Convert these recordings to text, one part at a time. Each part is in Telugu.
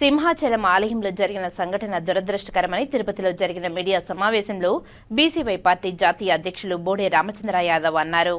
సింహాచలం ఆలయంలో జరిగిన సంఘటన దురదృష్టకరమని తిరుపతిలో జరిగిన మీడియా సమావేశంలో బీసీవై పార్టీ జాతీయ అధ్యక్షులు బోడే రామచంద్ర యాదవ్ అన్నారు.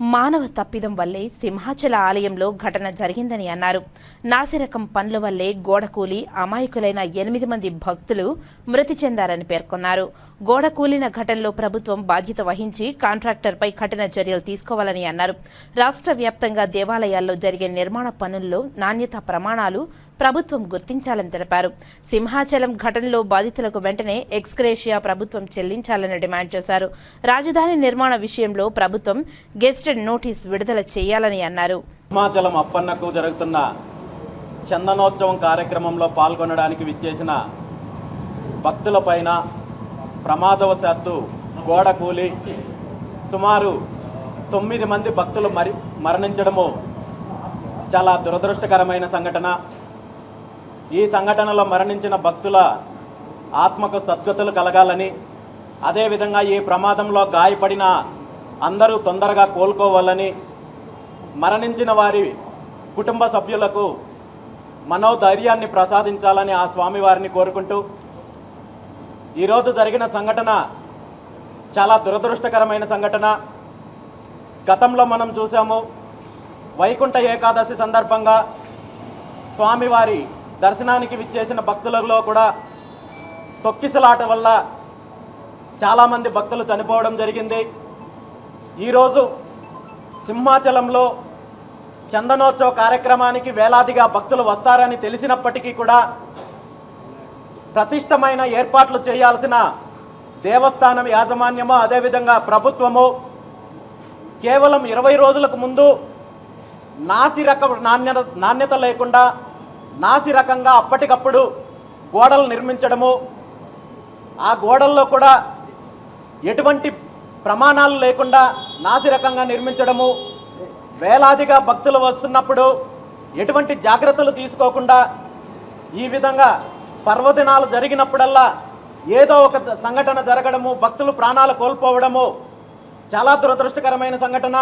మానవ తప్పిదం వల్లే సింహాచల ఆలయంలో ఘటన జరిగిందని అన్నారు. నాసిరకం పనుల వల్లే గోడకూలి అమాయకులైన ఎనిమిది మంది భక్తులు మృతి చెందారని పేర్కొన్నారు. గోడ కూలిన ఘటనలో ప్రభుత్వం బాధ్యత వహించి కాంట్రాక్టర్పై కఠిన చర్యలు తీసుకోవాలని అన్నారు. రాష్ట్ర వ్యాప్తంగా దేవాలయాల్లో జరిగే నిర్మాణ పనుల్లో నాణ్యత ప్రమాణాలు ప్రభుత్వం గుర్తించాలని తెలిపారు. సింహాచలం ఘటనలో బాధితులకు వెంటనే ఎక్స్గ్రేషియా ప్రభుత్వం చెల్లించాలని డిమాండ్ చేశారు. రాజధాని నిర్మాణ విషయంలో ప్రభుత్వం గెస్టెడ్ నోటీస్ విడుదల చేయాలని అన్నారు. సింహాచలం అప్పన్నకు జరుగుతున్న చందనోత్సవం కార్యక్రమంలో పాల్గొనడానికి విచ్చేసిన భక్తులపైన ప్రమాదవశాత్తు గోడ కూలి సుమారు తొమ్మిది మంది భక్తులు మరి మరణించడము చాలా దురదృష్టకరమైన సంఘటన. ఈ సంఘటనలో మరణించిన భక్తుల ఆత్మకు సద్గతులు కలగాలని అదేవిధంగా ఈ ప్రమాదంలో గాయపడిన అందరూ తొందరగా కోలుకోవాలని మరణించిన వారి కుటుంబ సభ్యులకు మనోధైర్యాన్ని ప్రసాదించాలని ఆ స్వామివారిని కోరుకుంటూ ఈరోజు జరిగిన సంఘటన చాలా దురదృష్టకరమైన సంఘటన. గతంలో మనం చూసాము వైకుంఠ ఏకాదశి సందర్భంగా స్వామివారి దర్శనానికి విచ్చేసిన భక్తులలో కూడా తొక్కిసలాట వల్ల చాలామంది భక్తులు చనిపోవడం జరిగింది. ఈరోజు సింహాచలంలో చందనోత్సవ కార్యక్రమానికి వేలాదిగా భక్తులు వస్తారని తెలిసినప్పటికీ కూడా ప్రతిష్టమైన ఏర్పాట్లు చేయాల్సిన దేవస్థానం యాజమాన్యము అదేవిధంగా ప్రభుత్వము కేవలం ఇరవై రోజులకు ముందు నాసి రకం నాణ్యత నాణ్యత లేకుండా నాసి రకంగా అప్పటికప్పుడు గోడలు నిర్మించడము ఆ గోడల్లో కూడా ఎటువంటి ప్రమాణాలు లేకుండా నాసి రకంగా నిర్మించడము వేలాదిగా భక్తులు వస్తున్నప్పుడు ఎటువంటి జాగ్రత్తలు తీసుకోకుండా ఈ విధంగా పర్వదినాలు జరిగినప్పుడల్లా ఏదో ఒక సంఘటన జరగడము భక్తులు ప్రాణాలు కోల్పోవడము చాలా దురదృష్టకరమైన సంఘటన.